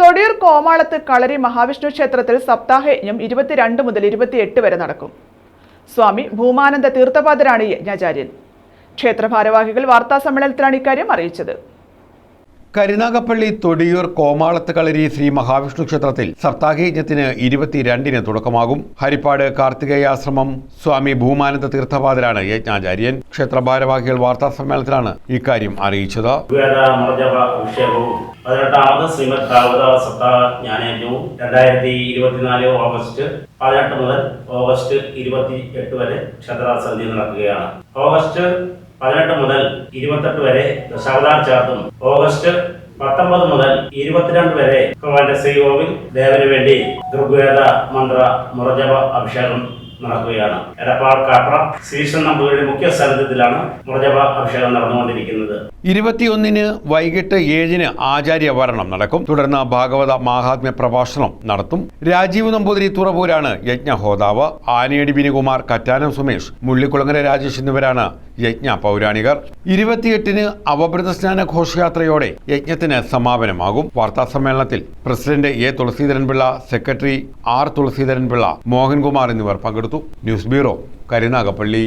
തൊടിയൂർ കോമാളത്ത് കളരി മഹാവിഷ്ണു ക്ഷേത്രത്തിൽ സപ്താഹയജ്ഞം ഇരുപത്തിരണ്ട് മുതൽ ഇരുപത്തിയെട്ട് വരെ നടക്കും. സ്വാമി ഭൂമാനന്ദ തീർത്ഥപാദരാണ് യജ്ഞാചാര്യൻ. ക്ഷേത്ര ഭാരവാഹികൾ വാർത്താ ഇക്കാര്യം അറിയിച്ചത്. കരുനാഗപ്പള്ളി തൊടിയൂർ കോമാളത്ത് കളരി ശ്രീ മഹാവിഷ്ണു ക്ഷേത്രത്തിൽ സപ്താഹയജ്ഞത്തിന് ഇരുപത്തിരണ്ടിന് തുടക്കമാകും. ഹരിപ്പാട് കാർത്തികേയാശ്രമം സ്വാമി ഭൂമാനന്ദ തീർത്ഥപാതരാണ് യജ്ഞാചാര്യൻ. ക്ഷേത്ര ഭാരവാഹികൾ വാർത്താ സമ്മേളനത്തിലാണ് ഇക്കാര്യം അറിയിച്ചത്. ഓഗസ്റ്റ് ഓഗസ്റ്റ് ഓഗസ്റ്റ് പതിനെട്ട് മുതൽ ഇരുപത്തെട്ട് വരെ ദശാവതാർ ചാർത്തും ഓഗസ്റ്റ് പത്തൊമ്പത് മുതൽ ഇരുപത്തിരണ്ട് വരെ ഭഗവാന്റെ ശ്രീകോവിൽ ദേവന് വേണ്ടി ദുർഗേദ മന്ത്ര മുറജപ അഭിഷേകം നടക്കുകയാണ്. എടപ്പാൾ കാപ്ര ശ്രീകൃഷ്ണൻ നമ്പൂതിരിയുടെ മുഖ്യ സാന്നിധ്യത്തിലാണ് മുറജപ അഭിഷേകം നടന്നുകൊണ്ടിരിക്കുന്നത്. ഇരുപത്തിയൊന്നിന് വൈകിട്ട് ഏഴിന് ആചാര്യവരണം നടക്കും. തുടർന്ന് ഭാഗവത മാഹാത്മ്യ പ്രഭാഷണം നടത്തും. രാജീവ് നമ്പൂതിരി തുറവൂരാണ് യജ്ഞഹോതാവ് ആനയടി ബിനികുമാർ കറ്റാനം സുമേഷ്. മുള്ളിക്കുളങ്ങര രാജേഷ് എന്നിവരാണ് യജ്ഞ പൗരാണികർ. ഇരുപത്തിയെട്ടിന് അവഭൃത സ്നാന ഘോഷയാത്രയോടെ യജ്ഞത്തിന് സമാപനമാകും. വാർത്താ സമ്മേളനത്തിൽ president A Thulaseedharanpillai secretary R Thulaseedharanpillai Mohankumar എന്നിവർ പങ്കെടുത്തു. News bureau Karunagappally.